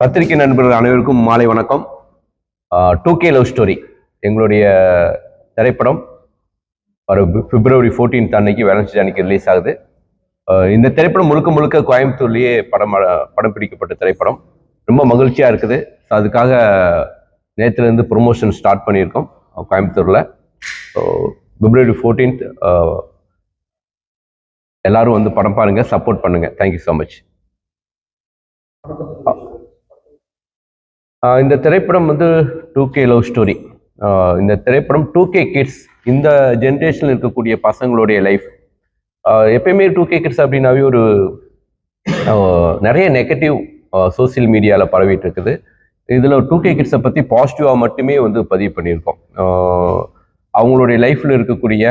பத்திரிகை நண்பர்கள் அனைவருக்கும் மாலை வணக்கம். டூ கே லவ் ஸ்டோரி எங்களுடைய திரைப்படம். ஒரு பிப்ரவரி 14th அன்னைக்கு வேலன்ஸ் அன்னைக்கு ரிலீஸ் ஆகுது. இந்த திரைப்படம் முழுக்க முழுக்க கோயம்புத்தூர்லேயே படம் படம் பிடிக்கப்பட்ட திரைப்படம். ரொம்ப மகிழ்ச்சியாக இருக்குது. ஸோ அதுக்காக நேற்றுலேருந்து ப்ரொமோஷன் ஸ்டார்ட் பண்ணியிருக்கோம் கோயம்புத்தூரில். ஸோ பிப்ரவரி ஃபோர்டீன்த் எல்லாரும் வந்து படம் பாருங்கள் சப்போர்ட் பண்ணுங்கள் தேங்க்யூ ஸோ மச் இந்த திரைப்படம் வந்து டூ கே லவ் ஸ்டோரி இந்த திரைப்படம் டூ கே கிட்ஸ் இந்த ஜென்ரேஷனில் இருக்கக்கூடிய பசங்களுடைய லைஃப் எப்பயுமே டூ கே கிட்ஸ் அப்படின்னாவே ஒரு நிறைய நெகட்டிவ் சோஷியல் மீடியாவில் பரவிட்டு இருக்குது. இதில் டூ கே கிட்ஸை பற்றி பாசிட்டிவாக மட்டுமே வந்து பதிவு பண்ணியிருக்கோம். அவங்களுடைய லைஃப்பில் இருக்கக்கூடிய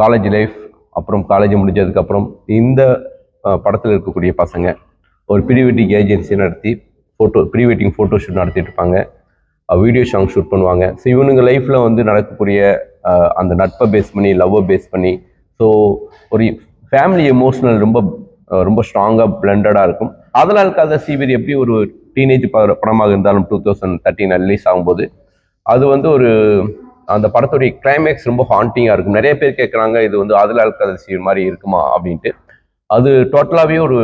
காலேஜ் லைஃப் அப்புறம் காலேஜ் முடிஞ்சதுக்கப்புறம் இந்த படத்தில் இருக்கக்கூடிய பசங்க. ஒரு ப்ரீ வெட்டிங் ஏஜென்சி நடத்தி photo pre wedding photo shoot நடத்திட்டு இருப்பாங்க. வீடியோ சாங் ஷூட் பண்ணுவாங்க. ஸோ இவனுங்க லைஃப்பில் வந்து நடக்கக்கூடிய அந்த நட்பை பேஸ் பண்ணி லவ்வை பேஸ் பண்ணி ஸோ ஒரு ஃபேமிலி எமோஷனல் ரொம்ப ரொம்ப ஸ்ட்ராங்காக பிளண்டடாக இருக்கும். அதனால் கதை சீவரி எப்படி ஒரு டீனேஜ் படமாக இருந்தாலும் டூ தௌசண்ட் தேர்ட்டின் ரிலீஸ் ஆகும்போது அது வந்து ஒரு அந்த படத்துடைய கிளைமேக்ஸ் ரொம்ப ஹாண்டிங்காக இருக்கும். நிறைய பேர் கேட்குறாங்க இது வந்து அதில் கதை சீர் மாதிரி இருக்குமா அப்படின்ட்டு. அது டோட்டலாகவே ஒரு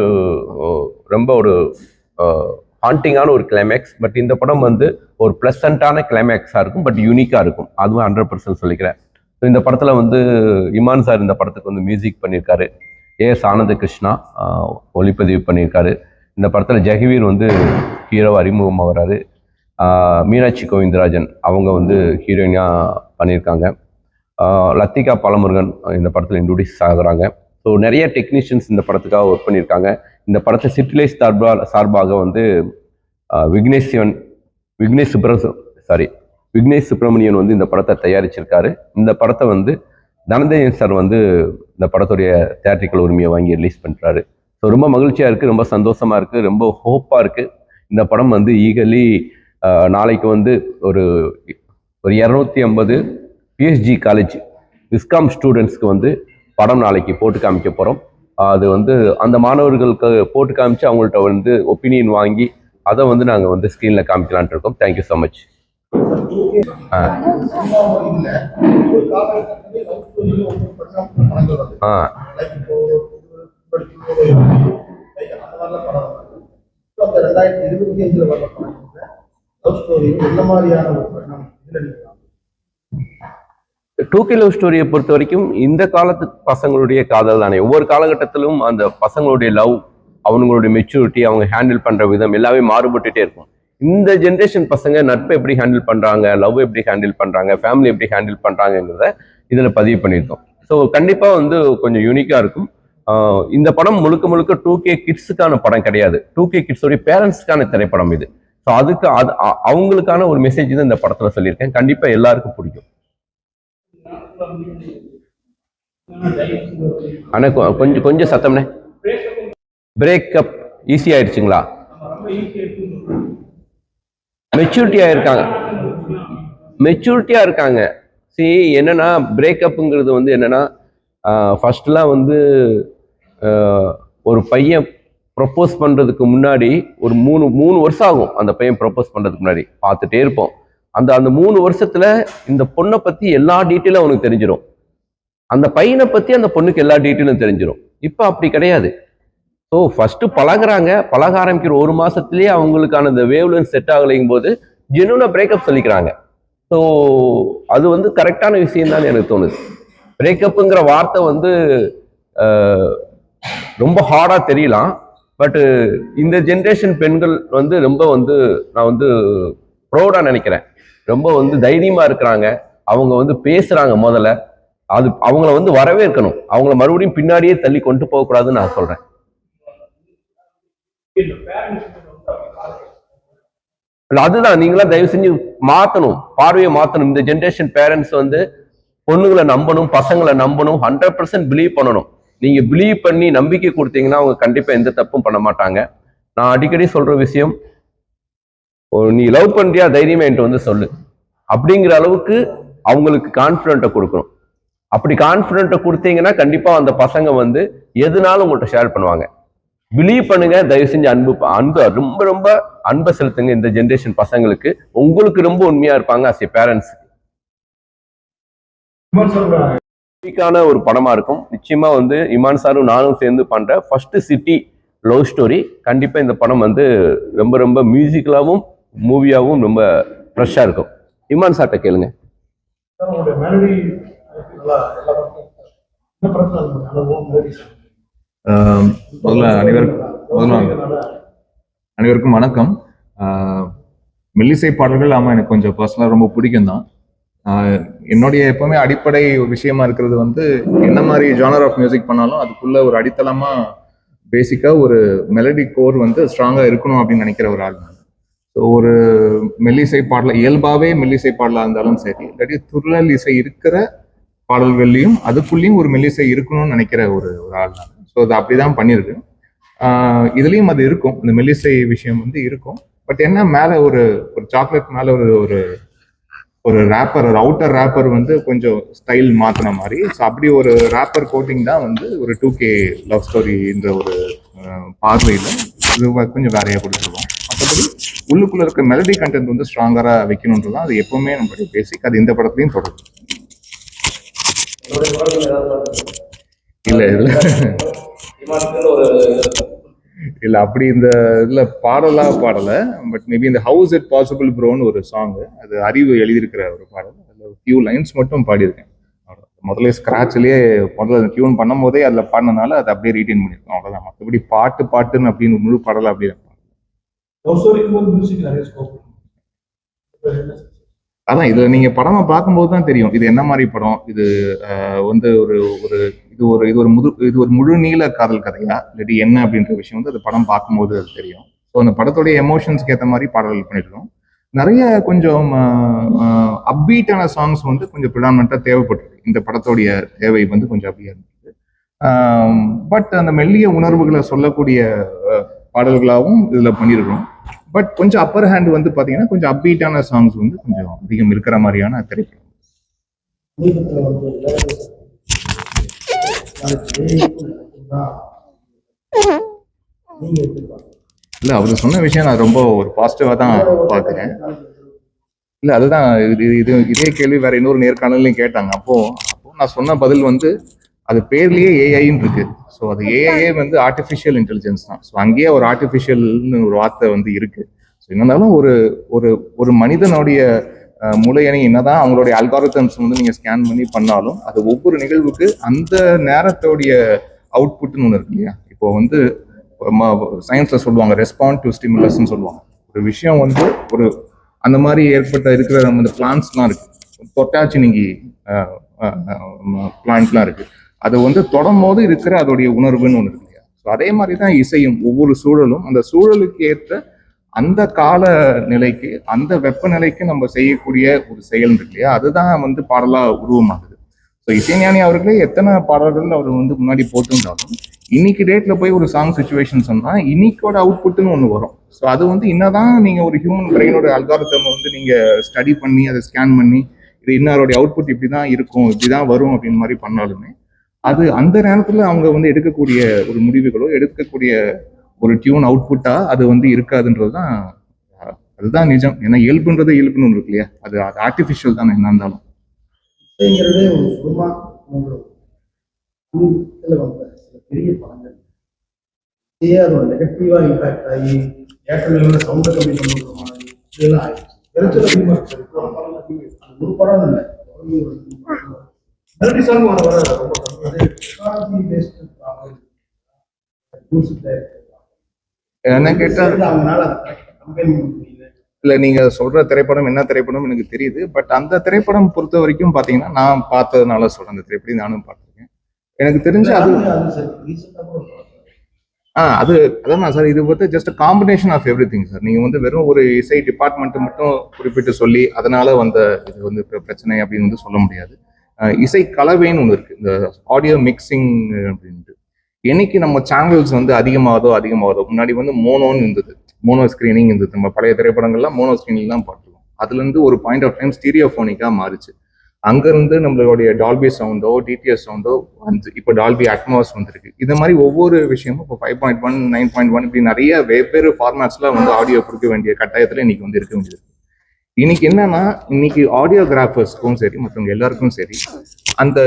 ரொம்ப ஒரு ஹாண்டிங்கான ஒரு கிளைமேக்ஸ் பட் இந்த படம் வந்து ஒரு ப்ளசண்ட்டான கிளைமேக்ஸாக இருக்கும் பட் யூனிக்காக இருக்கும். அதுவும் ஹண்ட்ரட் பர்சன்ட் சொல்லிக்கிறேன். ஸோ இந்த படத்தில் வந்து இமான் சார் இந்த படத்துக்கு வந்து மியூசிக் பண்ணியிருக்காரு. ஏஎஸ் ஆனந்த கிருஷ்ணா ஒளிப்பதிவு பண்ணியிருக்காரு. இந்த படத்தில் ஜெகவீர் வந்து ஹீரோ அறிமுகமாகறாரு ஆஹ், மீனாட்சி கோவிந்தராஜன் அவங்க வந்து ஹீரோயினாக பண்ணியிருக்காங்க. லத்திகா பாலமுருகன் இந்த படத்தில் இன்ட்ரொடியூஸ் ஆகுறாங்க. ஸோ நிறைய டெக்னீஷியன்ஸ் இந்த படத்துக்காக ஒர்க் பண்ணியிருக்காங்க. இந்த படத்தை சிட்டிலைஸ் சார்பாக சார்பாக வந்து விக்னேஷ் சிவன் விக்னேஷ் சுப்ர சாரி விக்னேஷ் சுப்பிரமணியன் வந்து இந்த படத்தை தயாரிச்சிருக்காரு. இந்த படத்தை வந்து தனஞ்சயன் சார் வந்து இந்த படத்துடைய தேட்டரிக்கல் உரிமையை வாங்கி ரிலீஸ் பண்ணுறாரு ஸோ ரொம்ப மகிழ்ச்சியாக இருக்குது ரொம்ப சந்தோஷமாக இருக்குது ரொம்ப ஹோப்பாக இருக்குது இந்த படம் வந்து ஈகலி நாளைக்கு வந்து ஒரு ஒரு இரநூத்தி ஐம்பது பிஎஸ்ஜி காலேஜ் விஸ்காம் ஸ்டூடெண்ட்ஸ்க்கு வந்து படம் நாளைக்கு போட்டு காமிக்க போகிறோம் அது வந்து அந்த மாணவர்களுக்கு போட்டு காமிச்சு அவங்கள்ட்ட வந்து ஒப்பீனியன் வாங்கி அதை வந்து நாங்கள் வந்து ஸ்க்ரீனில் காமிக்கலான்ட்டு இருக்கோம். தேங்க்யூ ஸோ மச் ஆ. படம் ரெண்டாயிரத்தி இருபத்தி அஞ்சுல வர என்ன மாதிரியான டூ கே லவ் டூ கிலோ ஸ்டோரியை பொறுத்த வரைக்கும் இந்த காலத்து பசங்களுடைய காதல் தானே. ஒவ்வொரு காலகட்டத்திலும் அந்த பசங்களுடைய லவ் அவங்களுடைய மெச்சூரிட்டி அவங்க ஹேண்டில் பண்ணுற விதம் எல்லாமே மாறுபட்டுட்டே இருக்கும். இந்த ஜென்ரேஷன் பசங்க நட்பை எப்படி ஹேண்டில் பண்ணுறாங்க லவ் எப்படி ஹேண்டில் பண்ணுறாங்க ஃபேமிலி எப்படி ஹேண்டில் பண்ணுறாங்கங்கிறத இதில் பதிவு பண்ணியிருக்கோம். ஸோ கண்டிப்பாக வந்து கொஞ்சம் யூனிக்காக இருக்கும். இந்த படம் முழுக்க முழுக்க டூ கே கிட்ஸுக்கான படம் கிடையாது. டூ கே கிட்ஸோடைய பேரண்ட்ஸ்க்கான திரைப்படம் இது. ஸோ அதுக்கு அது அவங்களுக்கான ஒரு மெசேஜ் தான் இந்த படத்தில் சொல்லியிருக்கேன். கண்டிப்பாக எல்லாருக்கும் பிடிக்கும். அண்ணா கொஞ்சம் கொஞ்சம் சத்தம்ண்ணே பிரேக்கப் ஈஸி ஆயிடுச்சுங்களா? மெச்சூரிட்டியா இருக்காங்க மெச்சூரிட்டியா இருக்காங்க. சி என்னன்னா பிரேக்கப்புங்கிறது வந்து என்னன்னா ஃபர்ஸ்ட்லாம் வந்து ஒரு பையன் ப்ரப்போஸ் பண்ணுறதுக்கு முன்னாடி ஒரு மூணு மூணு வருஷம் ஆகும் அந்த பையன் ப்ரப்போஸ் பண்ணுறதுக்கு முன்னாடி. பார்த்துட்டே இருப்போம். அந்த அந்த மூணு வருஷத்துல இந்த பொண்ணை பத்தி எல்லா டீட்டெயிலும் அவனுக்கு தெரிஞ்சிடும் அந்த பையனை பத்தி அந்த பொண்ணுக்கு எல்லா டீட்டெயிலும் தெரிஞ்சிடும் இப்போ அப்படி கிடையாது. ஸோ ஃபர்ஸ்ட் பழகுறாங்க. பழக ஆரம்பிக்கிற ஒரு மாசத்துலயே அவங்களுக்கான இந்த வேவ்லன் செட் ஆகலைங்கும் போது ஜெனுவனா பிரேக்கப் சொல்லிக்கிறாங்க. ஸோ அது வந்து கரெக்டான விஷயம் தான் எனக்கு தோணுது. பிரேக்கப்புங்கிற வார்த்தை வந்து ரொம்ப ஹார்டாக தெரியலாம். பட்டு இந்த ஜென்ரேஷன் பெண்கள் வந்து ரொம்ப வந்து நான் வந்து ப்ரௌடாக நினைக்கிறேன். ரொம்ப வந்து தைரியமா இருக்கிறாங்க. அவங்க வந்து பேசுறாங்க முதல்ல. அது அவங்கள வந்து வரவேற்கணும். அவங்கள மறுபடியும் பின்னாடியே தள்ளி கொண்டு போகக்கூடாதுன்னு நான் சொல்றேன். இல்ல அதுதான். நீங்களாம் தயவு செஞ்சு மாத்தணும். பார்வையை மாத்தணும். இந்த ஜென்ரேஷன் பேரண்ட்ஸ் வந்து பொண்ணுங்களை நம்பணும் பசங்களை நம்பணும் ஹண்ட்ரட் பர்சன்ட் பிலீவ் பண்ணணும். நீங்க பிலீவ் பண்ணி நம்பிக்கை கொடுத்தீங்கன்னா அவங்க கண்டிப்பா எந்த தப்பும் பண்ண மாட்டாங்க. நான் அடிக்கடி சொல்ற விஷயம் நீ லவ் பண்றியா? தைரியமா என்கிட்ட வந்து சொல்லு. அப்படிங்கிற அளவுக்கு அவங்களுக்கு கான்ஃபிடென்ட்டை கொடுக்கணும். அப்படி கான்ஃபிடென்ட்டை கொடுத்தீங்கன்னா கண்டிப்பா அந்த பசங்க வந்து எதுனாலும் உங்கள்கிட்ட ஷேர் பண்ணுவாங்க. பிலீவ் பண்ணுங்க தயவு செஞ்சு அன்பு அன்பு ரொம்ப ரொம்ப அன்பை செலுத்துங்க இந்த ஜென்ரேஷன் பசங்களுக்கு. உங்களுக்கு ரொம்ப உண்மையா இருப்பாங்க அஸ் ஏ பேரண்ட்ஸ் விமர்சனம் ஒரு படமா இருக்கும். நிச்சயமா வந்து இமான் சாரும் நானும் சேர்ந்து பண்ற ஃபர்ஸ்ட் சிட்டி லவ் ஸ்டோரி கண்டிப்பா இந்த படம் வந்து ரொம்ப ரொம்ப மியூசிக்கலாவும் மூவியாவும் ரொம்ப ஃப்ரெஷ்ஷா இருக்கும். இமான் சார்ட்ட கேளுங்க. முதல்ல அனைவருக்கும் முதல்ல அனைவருக்கும் வணக்கம். மெல்லிசை பாடல்கள் ஆமாம் எனக்கு கொஞ்சம் பர்சனலாக ரொம்ப பிடிக்கும் தான் என்னுடைய எப்பவுமே அடிப்படை ஒரு விஷயமா இருக்கிறது வந்து என்ன மாதிரி ஜானர் ஆஃப் மியூசிக் பண்ணாலும் அதுக்குள்ள ஒரு அடித்தளமா பேசிக்காக ஒரு மெலடி கோர் வந்து ஸ்ட்ராங்காக இருக்கணும் அப்படின்னு நினைக்கிற ஒரு ஆள் ஸோ ஒரு மெல்லிசை பாடல இயல்பாகவே மெல்லிசை பாடலாக இருந்தாலும் சரி இல்லாட்டி துருளல் இசை இருக்கிற பாடல்கள்லையும் அதுக்குள்ளேயும் ஒரு மெல்லிசை இருக்கணும்னு நினைக்கிற ஒரு ஒரு ஆள் நான். ஸோ அது அப்படிதான் பண்ணியிருக்கு இதுலேயும் அது இருக்கும். இந்த மெல்லிசை விஷயம் வந்து இருக்கும். பட் என்ன மேலே ஒரு ஒரு சாக்லேட் மேலே ஒரு ஒரு ஒரு ரேப்பர் ஒரு அவுட்டர் ரேப்பர் வந்து கொஞ்சம் ஸ்டைல் மாற்றின மாதிரி. ஸோ அப்படி ஒரு ரேப்பர் கோட்டிங் தான் வந்து ஒரு டூ கே லவ் ஸ்டோரின்ற ஒரு பார்வையில் இது கொஞ்சம் வேறையாக கொடுத்துருவோம் மற்றபடி உள்ளுக்குள்ள இருக்க மெலடி கண்டென்ட் வந்து ஸ்ட்ராங்கரா வைக்கணுன்றது தான் அது எப்பவுமே நம்மளுடைய பேசிக் அது இந்த படத்துலையும் தொடரும். இல்ல இல்ல. இல்ல அப்படி இந்த இதுல பாடலா பாடல. பட் மேபி இந்த ஹவுஸ் இட் பாசிபிள் ப்ரோன்னு ஒரு சாங் அது அறிவு எழுதியிருக்கிற ஒரு பாடல். அதுல ஃபியூ லைன்ஸ் மட்டும் பாடியிருக்கேன். முதல்ல ஸ்கிராச்லயே முதல்ல டியூன் பண்ணும் போதே அதுல பாடினனால அதை அப்படியே ரீட்டைன் பண்ணிருக்கோம் அவ்வளவுதான். மற்றபடி பாட்டு பாட்டுன்னு அப்படின்னு முழு பாடல அப்படியே லவ் ஸ்டோரிக்கும் போது மியூசிக் நிறைய ஸ்கோப் அதான் இதுல நீங்க படமா பார்க்கும்போது தான் தெரியும். இது என்ன மாதிரி படம்? இது ஆஹ், வந்து ஒரு ஒரு இது ஒரு இது ஒரு முது இது ஒரு முழு நீள காதல் கதையா? இல்லாட்டி என்ன அப்படின்ற விஷயம் வந்து அது படம் பார்க்கும்போது அது தெரியும். ஸோ அந்த படத்துடைய எமோஷன்ஸ்க்கு ஏற்ற மாதிரி பாடல்கள் பண்ணிருக்கோம் நிறைய கொஞ்சம் அப்பீட்டான சாங்ஸ் வந்து கொஞ்சம் ப்ரிடாமினாக தேவைப்பட்டிருக்கு. இந்த படத்துடைய தேவை வந்து கொஞ்சம் அப்படியே இருந்தது பட் அந்த மெல்லிய உணர்வுகளை சொல்லக்கூடிய பாடல்களாகவும் இதில் பண்ணியிருக்கிறோம். பட் கொஞ்சம் அப்பர் ஹேண்ட் வந்து பார்த்தீங்கன்னா கொஞ்சம் அப்பீட்டான சாங்ஸ் வந்து கொஞ்சம் அதிகம் இருக்கிற மாதிரியான திரைப்படம். இல்லை இல்ல அவர் சொன்ன விஷயம் நான் ரொம்ப ஒரு பாசிட்டிவா தான் பாக்குறேன். இல்ல அதுதான் இது இது இதே கேள்வி வேற இன்னொரு நேர்காணலையும் கேட்டாங்க. அப்போ அப்போ நான் சொன்ன பதில் வந்து அது பேர்லயே ஏஐன்னு இருக்கு. ஸோ அது ஏஐஏ வந்து ஆர்டிஃபிஷியல் இன்டெலிஜென்ஸ் தான். ஸோ அங்கேயே ஒரு ஆர்டிஃபிஷியல்னு ஒரு வார்த்தை வந்து இருக்கு. ஸோ இருந்தாலும் ஒரு ஒரு ஒரு மனிதனுடைய முளையணி என்னதான் அவங்களுடைய அல்காரிதம்ஸ் வந்து நீங்க ஸ்கேன் பண்ணி பண்ணாலும் அது ஒவ்வொரு நிகழ்வுக்கு அந்த நேரத்தோடைய அவுட்புட்னு ஒன்று இருக்கு இல்லையா? இப்போ வந்து சயின்ஸ்ல சொல்லுவாங்க ரெஸ்பாண்ட் டு ஸ்டிமுலஸ்ன்னு சொல்லுவாங்க. ஒரு விஷயம் வந்து ஒரு அந்த மாதிரி ஏற்பட்ட இருக்கிற நம்ம இந்த பிளான்ஸ்லாம் இருக்கு. தொட்டாச்சி நீங்கி பிளான்ட்லாம் இருக்கு. அது வந்து தொடும் போது இருக்கிற அதோடைய உணர்வுன்னு ஒன்று இருக்கு இல்லையா? ஸோ அதே மாதிரி தான் இசையும் ஒவ்வொரு சூழலும். அந்த சூழலுக்கு ஏற்ற அந்த கால நிலைக்கு அந்த வெப்பநிலைக்கு நம்ம செய்யக்கூடிய ஒரு செயல் இருக்கு இல்லையா? அதுதான் வந்து பாடலா உருவமாகுது ஸோ இசைஞானி அவர்களே எத்தனை பாடல்கள் அவர் வந்து முன்னாடி போட்டிருந்தாலும் இன்னைக்கு டேட்ல போய் ஒரு சாங் சுச்சுவேஷன் சொன்னா இன்னைக்கோட அவுட்புட்னு ஒன்று வரும். ஸோ அது வந்து என்னதான் நீங்க ஒரு ஹியூமன் பிரெயினோட அல்காரத்தம் வந்து நீங்க ஸ்டடி பண்ணி அதை ஸ்கேன் பண்ணி இது இன்னாருடைய அவுட்புட் இப்படிதான் இருக்கும் இப்படிதான் வரும் அப்படின்னு மாதிரி பண்ணாலுமே அது அந்த நேரத்துல அவங்க வந்து எடுக்கக்கூடிய ஒரு முடிவுகளோ எடுக்கக்கூடிய ஒரு டியூன் அவுட்புட்டா அது வந்து இருக்காதுன்றது தான் அதுதான் நிஜம். ஏன்னா இயல்புன்றது இயல்புன்னு ஒன்று இருக்கு இல்லையா அது அது ஆர்டிஃபிஷியல் தானே என்ன இருந்தாலும். பெரிய படங்கள். அதோட நெகட்டிவா இம்பாக்ட் ஆகி கம்மி பண்ணுற மாதிரி இதெல்லாம் ஆயிடுச்சு. ஒரு படம் இல்லை. மெலடி சாங் வர வர ரொம்ப கம்மி. பேஸ்டு என்ன கேட்டா அவங்களால அதை கம்பெனி பண்ண முடியல. இல்ல நீங்க சொல்ற திரைப்படம் என்ன திரைப்படம் எனக்கு தெரியுது. பட் அந்த திரைப்படம் பொறுத்த வரைக்கும் பாத்தீங்கன்னா நான் பார்த்ததுனால சொல்றேன் அந்த திரைப்படம் நானும் பார்த்திருக்கேன். எனக்கு தெரிஞ்சு அது. ஆ அது அதான் சார் இது வந்து just combination of everything sir. நீங்க வந்து வெறும் ஒரு இசை டிபார்ட்மெண்ட் மட்டும் குறிப்பிட்டு சொல்லி அதனால வந்த இது வந்து பிர- பிரச்சனை அப்படின்னு வந்து சொல்ல முடியாது. இசை கலவைன்னு ஒன்று இருக்குது இந்த ஆடியோ மிக்சிங் அப்படின்ட்டு. என்னைக்கு நம்ம சேனல்ஸ் வந்து அதிகமாகதோ அதிகமாகுதோ முன்னாடி வந்து மோனோன்னு இருந்தது. மோனோ ஸ்க்ரீனிங் இருந்தது. நம்ம பழைய திரைப்படங்கள்லாம் மோனோ ஸ்க்ரீனிங் தான் பார்த்துருவோம் அதுலேருந்து ஒரு பாயிண்ட் ஆஃப் டைம் ஸ்டீரியோஃபோனிக்காக மாறிச்சு. அங்கேருந்து நம்மளுடைய டால்பி சவுண்டோ டிடிஎஸ் சவுண்டோ வந்து இப்போ டால்பி அட்மாஸ் வந்துருக்கு. இது மாதிரி ஒவ்வொரு விஷயமும் இப்போ five point one nine point one இப்படி நிறைய வெவ்வேறு ஃபார்மேட்ஸில் வந்து ஆடியோ கொடுக்க வேண்டிய கட்டாயத்தில் இன்னைக்கு வந்து இருக்க வேண்டியது. இன்னைக்கு என்னன்னா இன்னைக்கு ஆடியோகிராஃபர்ஸ்க்கும் சரி மற்றவங்க எல்லாருக்கும் சரி அந்த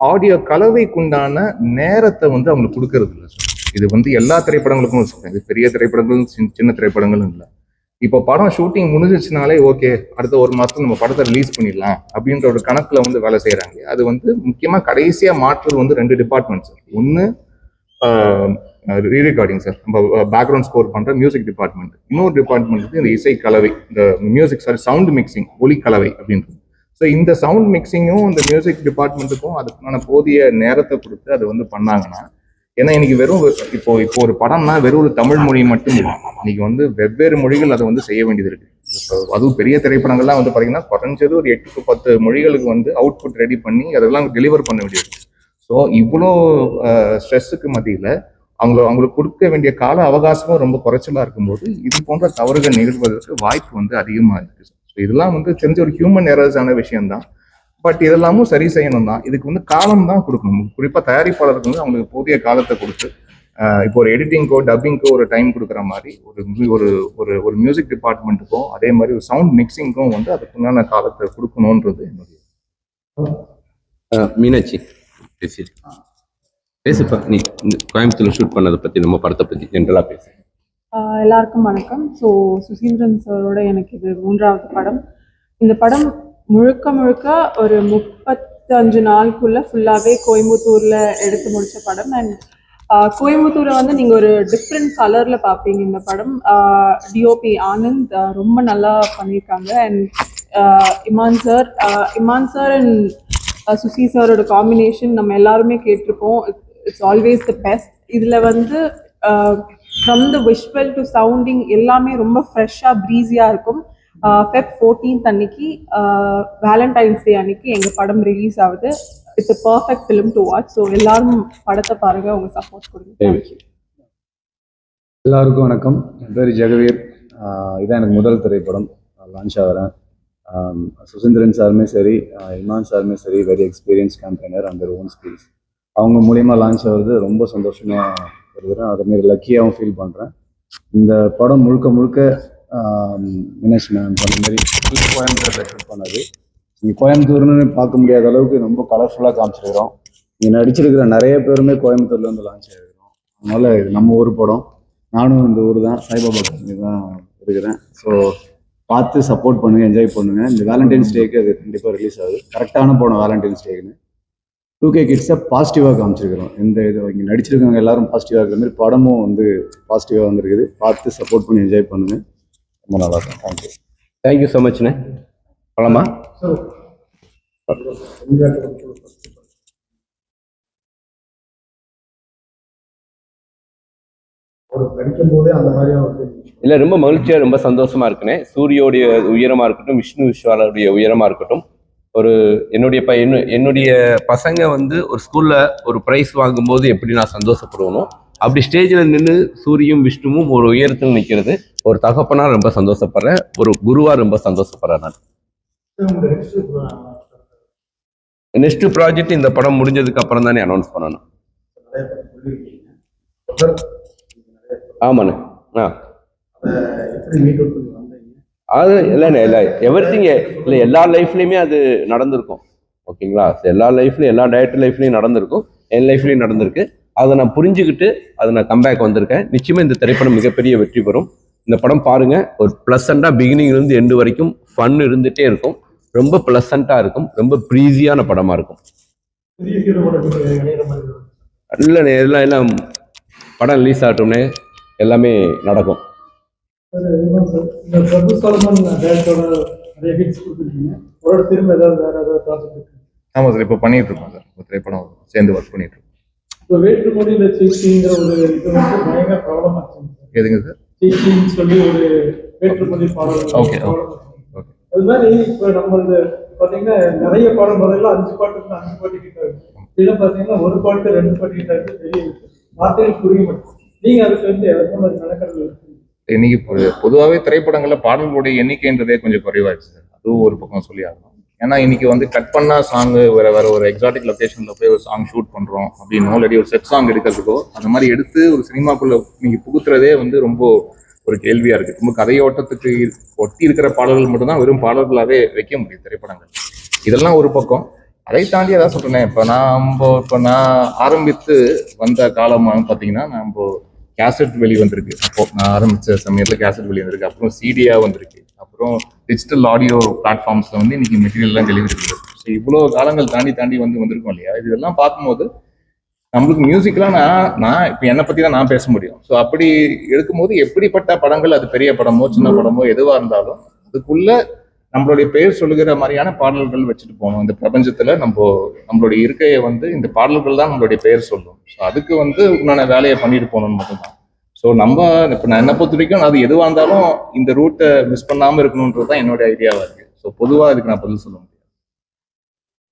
ஆடியோ கலவைக்குண்டான நேரத்தை வந்து அவங்களுக்கு கொடுக்கறது இல்லை. சார் இது வந்து எல்லா திரைப்படங்களுக்கும் இது பெரிய திரைப்படங்களும் சின்ன- சின்ன திரைப்படங்களும் இல்லை. இப்போ படம் ஷூட்டிங் முடிஞ்சிச்சுனாலே ஓகே அடுத்த ஒரு மாசத்துல நம்ம படத்தை ரிலீஸ் பண்ணிடலாம் அப்படின்ற ஒரு கணக்கில் வந்து வேலை செய்கிறாங்க அது வந்து முக்கியமாக கடைசியாக மாற்றுறது வந்து ரெண்டு டிபார்ட்மெண்ட்ஸ் ஒன்று ரீ ரெக்கார்டிங் சார் நம்ம பேக்ரவுண்ட் ஸ்கோர் பண்ணுற மியூசிக் டிபார்ட்மெண்ட் இன்னொரு டிபார்ட்மெண்ட் வந்து இந்த இசை கலவை இந்த மியூசிக் சாரி சவுண்ட் மிக்சிங் ஒலி கலவை அப்படின்றது. ஸோ இந்த சவுண்ட் மிக்சிங்கும் இந்த மியூசிக் டிபார்ட்மெண்ட்டுக்கும் அதுக்கான போதிய நேரத்தை கொடுத்து அதை வந்து பண்ணாங்கன்னா ஏன்னா இன்னைக்கு வெறும் இப்போ இப்போ ஒரு படம்னா வெறும் ஒரு தமிழ் மொழி மட்டும் இல்லை. இன்னைக்கு வந்து வெவ்வேறு மொழிகள் அதை வந்து செய்ய வேண்டியது இருக்கு. இப்போ அதுவும் பெரிய திரைப்படங்கள்லாம் வந்து பார்த்தீங்கன்னா குறைஞ்சது ஒரு எட்டு பத்து மொழிகளுக்கு வந்து அவுட்புட் ரெடி பண்ணி அதெல்லாம் டெலிவர் பண்ண வேண்டியது ஸோ இவ்வளோ ஸ்ட்ரெஸ்ஸுக்கு மத்தியில் அவங்க அவங்களுக்கு கொடுக்க வேண்டிய கால அவகாசமும் ரொம்ப குறைச்சலா இருக்கும்போது இது போன்ற தவறுகள் நிகழ்வதற்கு வாய்ப்பு வந்து அதிகமா இருக்கு. ஸோ இதெல்லாம் வந்து தெரிஞ்ச ஒரு ஹியூமன் எரர்ஸான விஷயம்தான். பட் இதெல்லாமும் சரி செய்யணும் தான் இதுக்கு வந்து காலம் தான் கொடுக்கணும். குறிப்பா தயாரிப்பாளருக்கு வந்து அவங்களுக்கு போதிய காலத்தை கொடுத்து இப்போ ஒரு எடிட்டிங்க்கோ டப்பிங்க்கோ ஒரு டைம் கொடுக்குற மாதிரி ஒரு ஒரு ஒரு ஒரு மியூசிக் டிபார்ட்மெண்ட்டுக்கும் அதே மாதிரி ஒரு சவுண்ட் மிக்சிங்க்கும் வந்து அதுக்குண்டான காலத்தை கொடுக்கணுன்றது என்னுடைய மீனாட்சி பேசுப்பா. நீ இந்த கோயம்புத்தூர்ல ஷூட் பண்ணதை பத்தி நம்ம படத்தை பத்தி ஜென்ரலா பேசு. எல்லாருக்கும் வணக்கம். ஸோ சுசீந்திரன் சாரோட எனக்கு இது மூன்றாவது படம். இந்த படம் முழுக்க முழுக்க ஒரு முப்பத்தஞ்சு நாளுக்குள்ள ஃபுல்லாகவே கோயம்புத்தூரில் எடுத்து முடிச்ச படம். அண்ட் கோயம்புத்தூரை வந்து நீங்கள் ஒரு டிஃப்ரெண்ட் கலரில் பார்ப்பீங்க இந்த படம். டிஓபி ஆனந்த் ரொம்ப நல்லா பண்ணியிருக்காங்க and Imman sir Imman sir and Susi சாரோட காம்பினேஷன் நம்ம எல்லாருமே கேட்டிருப்போம். இட்ஸ் ஆல்வேஸ் த பெஸ்ட் இதில் வந்து from the visual to sounding எல்லாமே ரொம்ப ஃப்ரெஷ்ஷாக ப்ரீஸியாக இருக்கும். ஃபெப் ஃபோர்டீன்த் அன்னைக்கு வேலண்டைன்ஸ் டே அன்னைக்கு எங்கள் படம் ரிலீஸ் ஆகுது. It's a perfect film to watch so எல்லாரும் படத்தை பாருங்க. உங்க சப்போர்ட் கொடுங்க. எல்லாருக்கும் வணக்கம். என் பேர் ஜெகவீர். இதான் எனக்கு முதல் திரைப்படம். லான்ச் ஆகிறேன் சுசீந்திரன் சாருமே சரி இமான் சாருமே சரி வெரி எக்ஸ்பீரியன்ஸ் கேம்பெயினர் அந்த ஓன் ஸ்கில்ஸ் அவங்க மூலிமா லான்ச் ஆகிறது ரொம்ப சந்தோஷமாக இருக்கிறேன் அதேமாரி லக்கியாகவும் ஃபீல் பண்ணுறேன் இந்த படம் முழுக்க முழுக்க மினேஷ் மேம் பண்ண மாதிரி கோயம்புத்தூரில் ஷூட் பண்ணது. நீங்கள் கோயம்புத்தூர்னு பார்க்க முடியாத அளவுக்கு ரொம்ப கலர்ஃபுல்லாக காமிச்சிருக்கிறோம். இங்கே நடிச்சிருக்கிற நிறைய பேருமே கோயம்புத்தூர்லேருந்து லான்ச் ஆகிருக்கிறோம் அதனால இது நம்ம ஊர் படம். நானும் இந்த ஊர் தான். சாய்பாபா கம்பெனி தான் இருக்கிறேன். ஸோ பார்த்து சப்போர்ட் பண்ணுங்க என்ஜாய் பண்ணுங்க. இந்த வேலண்டைன்ஸ் டேக்கு அது கண்டிப்பாக ரிலீஸ் ஆகுது. கரெக்டான படம் வேலண்டைன்ஸ் டேக்குன்னு டூ கே கிட்ஸை பாசிட்டிவாக காமிச்சிருக்கிறோம். இந்த இது இங்கே நடிச்சிருக்கவங்க எல்லாரும் பாசிட்டிவாக இருக்கிற மாதிரி படமும் வந்து பாசிட்டிவாக வந்திருக்குது. பார்த்து சப்போர்ட் பண்ணி என்ஜாய் பண்ணுங்க. ரொம்ப நல்லா இருக்கும். தேங்க்யூ தேங்க்யூ ஸோ மச்ண்ணே பழமா? ஸோ இல்ல ரொம்ப மகிழ்ச்சியா ரொம்ப சந்தோஷமா இருக்குனே சூரியோடைய உயரமா இருக்கட்டும் விஷ்ணு விஷாலுடைய உயரமா இருக்கட்டும் ஒரு என்னுடைய பையன் என்னுடைய பசங்க வந்து ஒரு ஸ்கூலில் ஒரு ப்ரைஸ் வாங்கும்போது எப்படி நான் சந்தோஷப்படுவனோ அப்படி ஸ்டேஜில் நின்று சூரியும் விஷ்ணுவும் ஒரு உயரத்தில் நிற்கிறது ஒரு தகப்பனாக ரொம்ப சந்தோஷப்படுறேன் ஒரு குருவாக ரொம்ப சந்தோஷப்படுறேன் நான். நெக்ஸ்ட் ப்ராஜெக்ட் இந்த படம் முடிஞ்சதுக்கு அப்புறம் தானே அனௌன்ஸ் பண்ணணும். ஆமாண்ணே. ஆ. அது இல்லைண்ணே இல்லை எவ்ரி திங் இல்லை எல்லா லைஃப்லையுமே அது நடந்திருக்கும். ஓகேங்களா எல்லா லைஃப்லையும் எல்லா டயட் லைஃப்லையும் நடந்திருக்கும். என் லைஃப்லையும் நடந்திருக்கு. அதை நான் புரிஞ்சுக்கிட்டு அதை நான் கம்பேக் வந்திருக்கேன். நிச்சயமாக இந்த திரைப்படம் மிகப்பெரிய வெற்றி பெறும். இந்த படம் பாருங்கள் ஒரு பிளசண்டா பிகினிங்லேருந்து எண்டு வரைக்கும் ஃபன் இருந்துகிட்டே இருக்கும். ரொம்ப ப்ளசண்ட்டாக இருக்கும். ரொம்ப ப்ரீஸியான படமாக இருக்கும். இல்லைண்ணே எல்லாம் எல்லாம் படம் ரிலீஸ் ஆகட்டும்னே. எல்லாமே நடக்கும். இந்த பிரபு சாலமன் டேரக்டரோட நிறைய ஹிட்ஸ் கொடுத்துருக்கீங்க. ஒரு திரும்ப ஏதாவது வேற ஏதாவது ப்ராஜெக்ட் இருக்கு? ஆமா சார் இப்போ பண்ணிட்டு இருக்கோம் சார். ஒரு திரைப்படம் சேர்ந்து ஒர்க் பண்ணிட்டு இருக்கோம். இப்போ வேற்றுமொழியில சீச்சிங்கிற ஒரு இது வந்து பயங்கர பிரபலமாச்சுங்க சார். எதுங்க சார்? சீச்சின்னு சொல்லி ஒரு பாடல் Okay, okay. பிரபலமாச்சுங்க. ஓகே அது மாதிரி இப்போ நம்மளது பாத்தீங்கன்னா நிறைய பாடம் முதல்ல அஞ்சு பாட்டு இருந்து அஞ்சு பாட்டு கிட்ட இருக்கு இதெல்லாம் பாத்தீங்கன்னா ஒரு பாட்டு ரெண்டு பாட்டு கிட்ட இருக்கு. விஷயம். வார்த்தைகள் புரிய மாட்டேங்குது. நீங்க அதுக்கு வந்து எந்த மாதிரி மெனக்கடல் இருக்கு? இன்னைக்கு பொதுவாகவே திரைப்படங்களில் பாடல்களுடைய எண்ணிக்கைன்றதே கொஞ்சம் குறைவாயிடுச்சு சார். அதுவும் ஒரு பக்கம் சொல்லி ஆகணும். ஏன்னா இன்னைக்கு வந்து கட் பண்ணா சாங் வேற வேற ஒரு எக்ஸாட்டிக் லொக்கேஷனில் போய் ஒரு சாங் ஷூட் பண்றோம் அப்படின்னு ஆல்ரெடி ஒரு செட் சாங் எடுக்கிறதுக்கோ அந்த மாதிரி எடுத்து ஒரு சினிமாக்குள்ள இன்னைக்கு புகுத்துறதே வந்து ரொம்ப ஒரு கேள்வியா இருக்கு. ரொம்ப கதையோட்டத்துக்கு ஒட்டி இருக்கிற பாடல்கள் மட்டும்தான் வெறும் பாடல்களாகவே வைக்க முடியும் திரைப்படங்கள். இதெல்லாம் ஒரு பக்கம். அதை தாண்டி அதான் சொல்றேன் இப்போ நான் இப்போ நான் ஆரம்பித்து வந்த காலமாக பார்த்தீங்கன்னா நம்ம கேசட் வெளி வந்திருக்கு. அப்போ நான் ஆரம்பித்த சமயத்தில் கேசட் வெளி வந்திருக்கு. அப்புறம் சிடியாக வந்திருக்கு. அப்புறம் டிஜிட்டல் ஆடியோ பிளாட்ஃபார்ம்ஸில் வந்து இன்னைக்கு மெட்டீரியல்லாம் டெலிவரி இருக்குது ஸோ இவ்வளோ காலங்கள் தாண்டி தாண்டி வந்து வந்திருக்கோம் இல்லையா? இதெல்லாம் பார்க்கும்போது நம்மளுக்கு மியூசிக்லாம் நான் நான் இப்போ என்னை பற்றி தான் நான் பேச முடியும். ஸோ அப்படி எடுக்கும்போது எப்படிப்பட்ட படங்கள் அது பெரிய படமோ சின்ன படமோ எதுவாக இருந்தாலும் அதுக்குள்ள நம்மளுடைய பெயர் சொல்லுகிற மாதிரியான பாடல்கள் வச்சுட்டு போகணும். இந்த பிரபஞ்சத்துல நம்ம நம்மளுடைய இருக்கையை வந்து இந்த பாடல்கள் தான் நம்மளுடைய பெயர் சொல்லும். ஸோ அதுக்கு வந்து உண்டான வேலையை பண்ணிட்டு போகணும்னு மட்டும்தான். ஸோ நம்ம இப்போ நான் என்ன பொறுத்த வரைக்கும் அது எதுவாக இருந்தாலும் இந்த ரூட்டை மிஸ் பண்ணாமல் இருக்கணுன்றது தான் என்னோட ஐடியாவாக இருக்குது ஸோ பொதுவாக இதுக்கு நான் பதில் சொல்ல முடியும்.